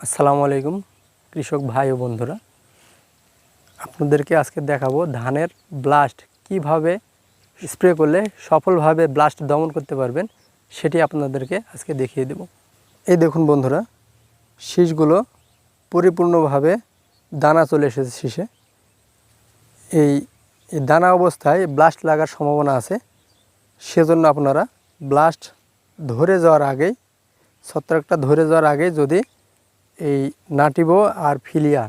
আসসালামু আলাইকুম, কৃষক ভাই ও বন্ধুরা। আপনাদেরকে আজকে দেখাবো ধানের ব্লাস্ট কীভাবে স্প্রে করলে সফলভাবে ব্লাস্ট দমন করতে পারবেন, সেটি আপনাদেরকে আজকে দেখিয়ে দেব। এই দেখুন বন্ধুরা, শীষগুলো পরিপূর্ণভাবে দানা চলে এসেছে শীষে। এই দানা অবস্থায় ব্লাস্ট লাগার সম্ভাবনা আছে। সেজন্য আপনারা ব্লাস্ট ধরে যাওয়ার আগেই, ছত্রাকটা ধরে যাওয়ার আগে যদি এই নাটিবো আর ফিলিয়া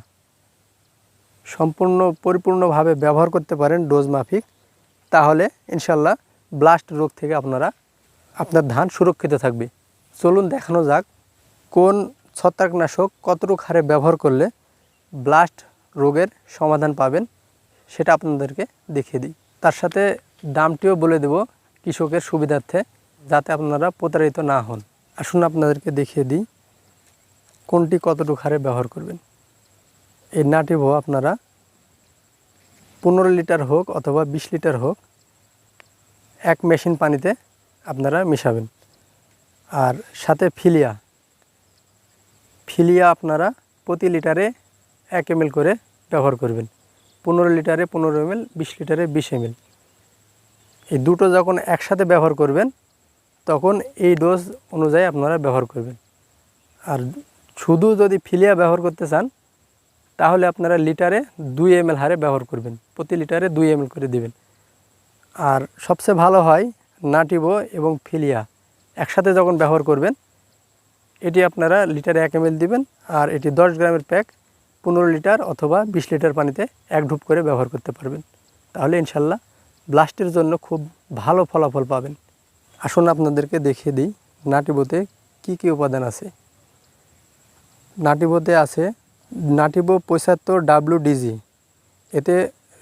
সম্পূর্ণ পরিপূর্ণভাবে ব্যবহার করতে পারেন ডোজ মাফিক। তাহলে ইনশাল্লাহ ব্লাস্ট রোগ থেকে আপনারা, আপনার ধান সুরক্ষিত থাকবে। চলুন দেখানো যাক কোন ছত্রাকনাশক কতটুকু হারে ব্যবহার করলে ব্লাস্ট রোগের সমাধান পাবেন, সেটা আপনাদেরকে দেখিয়ে দিই। তার সাথে দামটিও বলে দেব কৃষকের সুবিধার্থে, যাতে আপনারা প্রতারিত না হন। আসুন আপনাদেরকে দেখিয়ে দিই। কোনটি কতটুকু হারে ব্যবহার করবেন? এই নাটিভো আপনারা, পনেরো লিটার হোক অথবা বিশ লিটার হোক, এক মেশিন পানিতে আপনারা মিশাবেন। আর সাথে ফিলিয়া ফিলিয়া আপনারা প্রতি লিটারে এক এম করে ব্যবহার করবেন। পনেরো লিটারে পনেরো এম এল বিশ লিটারে বিশ এম এই দুটো যখন একসাথে ব্যবহার করবেন, তখন এই ডোজ অনুযায়ী আপনারা ব্যবহার করবেন। আর শুধু যদি ফিলিয়া ব্যবহার করতে চান, তাহলে আপনারা লিটারে দুই এম হারে ব্যবহার করবেন। প্রতি লিটারে দুই এম করে দিবেন। আর সবচেয়ে ভালো হয় নাটিবো এবং ফিলিয়া। একসাথে যখন ব্যবহার করবেন, এটি আপনারা লিটারে এক এম দিবেন আর এটি দশ গ্রামের প্যাক, পনেরো লিটার অথবা বিশ লিটার পানিতে এক ঢুপ করে ব্যবহার করতে পারবেন। তাহলে ইনশাল্লাহ ব্লাস্টের জন্য খুব ভালো ফলাফল পাবেন। আসুন আপনাদেরকে দেখিয়ে দিই নাটিবোতে কি কি উপাদান আছে। নাটিবোতে আছে। নাটিবো পঁচাত্তর ডাব্লিউডিজি এতে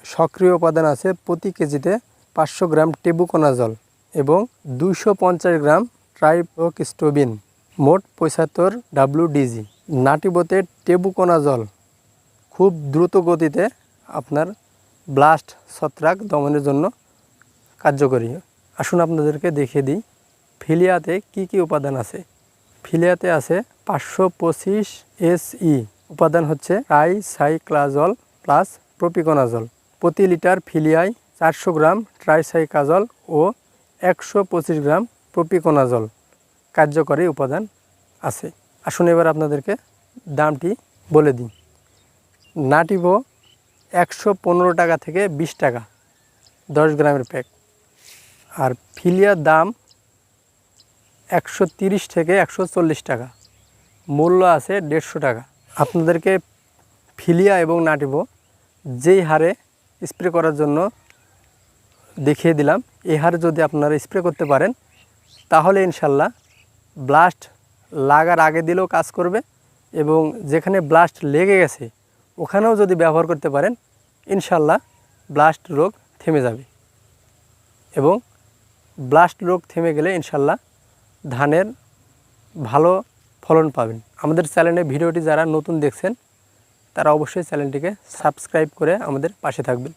সক্রিয় উপাদান আছে প্রতি কেজিতে পাঁচশো গ্রাম টেবুকোনাজল এবং দুইশো পঞ্চাশ গ্রাম ট্রাইপ্রোকিস্টোবিন, মোট পঁচাত্তর ডাব্লিউডিজি নাটিবোতে টেবুকোনাজল খুব দ্রুত গতিতে আপনার ব্লাস্ট ছত্রাক দমনের জন্য কার্যকরী। আসুন আপনাদেরকে দেখিয়ে দিই। ফিলিয়াতে কি কি উপাদান আছে? ফিলিয়াতে আছে পাঁচশো পঁচিশ এসই। উপাদান হচ্ছে ট্রাই সাইক্লাজল প্লাস প্রপিকোনাজল। প্রতি লিটার ফিলিয়ায় চারশো গ্রাম ট্রাইসাইকাজল ও একশো পঁচিশ গ্রাম প্রপিকোনাজল কার্যকরী উপাদান আছে। আসুন এবার আপনাদেরকে দামটি বলে দিই। নাটিভো একশো পনেরো টাকা থেকে বিশ টাকা, দশ গ্রামের প্যাক। আর ফিলিয়ার দাম একশো থেকে একশো চল্লিশ টাকা। মূল্য আছে দেড়শো টাকা। আপনাদেরকে ফিলিয়া এবং নাটিবো যেই হারে স্প্রে করার জন্য দেখিয়ে দিলাম, এই হারে যদি আপনারা স্প্রে করতে পারেন, তাহলে ইনশাল্লাহ ব্লাস্ট লাগার আগে দিলেও কাজ করবে এবং যেখানে ব্লাস্ট লেগে গেছে, ওখানেও যদি ব্যবহার করতে পারেন, ইনশাল্লাহ ব্লাস্ট রোগ থেমে যাবে। এবং ব্লাস্ট রোগ থেমে গেলে ইনশাল্লাহ ধানের ভালো ফলন পাবেন। আমাদের চ্যানেলে ভিডিওটি যারা নতুন দেখছেন, তারা অবশ্যই চ্যানেলটিকে সাবস্ক্রাইব করে আমাদের পাশে থাকবেন।